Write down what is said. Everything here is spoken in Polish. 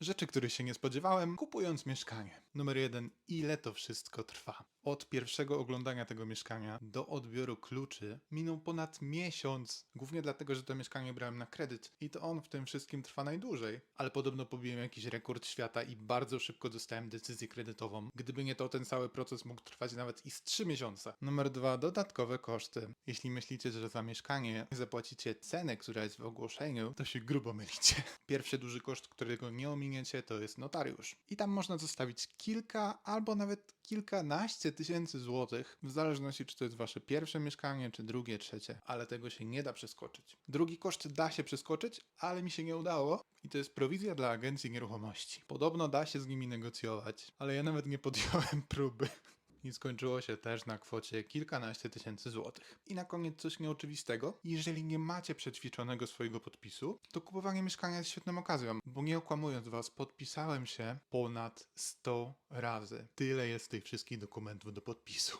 Rzeczy, których się nie spodziewałem, kupując mieszkanie. Numer jeden, ile to wszystko trwa? Od pierwszego oglądania tego mieszkania do odbioru kluczy minął ponad miesiąc. Głównie dlatego, że to mieszkanie brałem na kredyt i to on w tym wszystkim trwa najdłużej. Ale podobno pobiłem jakiś rekord świata i bardzo szybko dostałem decyzję kredytową. Gdyby nie to, ten cały proces mógł trwać nawet i z 3 miesiące. Numer dwa, dodatkowe koszty. Jeśli myślicie, że za mieszkanie zapłacicie cenę, która jest w ogłoszeniu, to się grubo mylicie. Pierwszy duży koszt, którego nie ominiecie, to jest notariusz. I tam można zostawić kilka albo nawet kilkanaście tysięcy złotych, w zależności czy to jest wasze pierwsze mieszkanie, czy drugie, trzecie, ale tego się nie da przeskoczyć. Drugi koszt da się przeskoczyć, ale mi się nie udało. I to jest prowizja dla agencji nieruchomości. Podobno da się z nimi negocjować, ale ja nawet nie podjąłem próby. I skończyło się też na kwocie kilkanaście tysięcy złotych. I na koniec coś nieoczywistego. Jeżeli nie macie przećwiczonego swojego podpisu, to kupowanie mieszkania jest świetną okazją. Bo nie okłamując was, podpisałem się ponad 100 razy. Tyle jest tych wszystkich dokumentów do podpisu.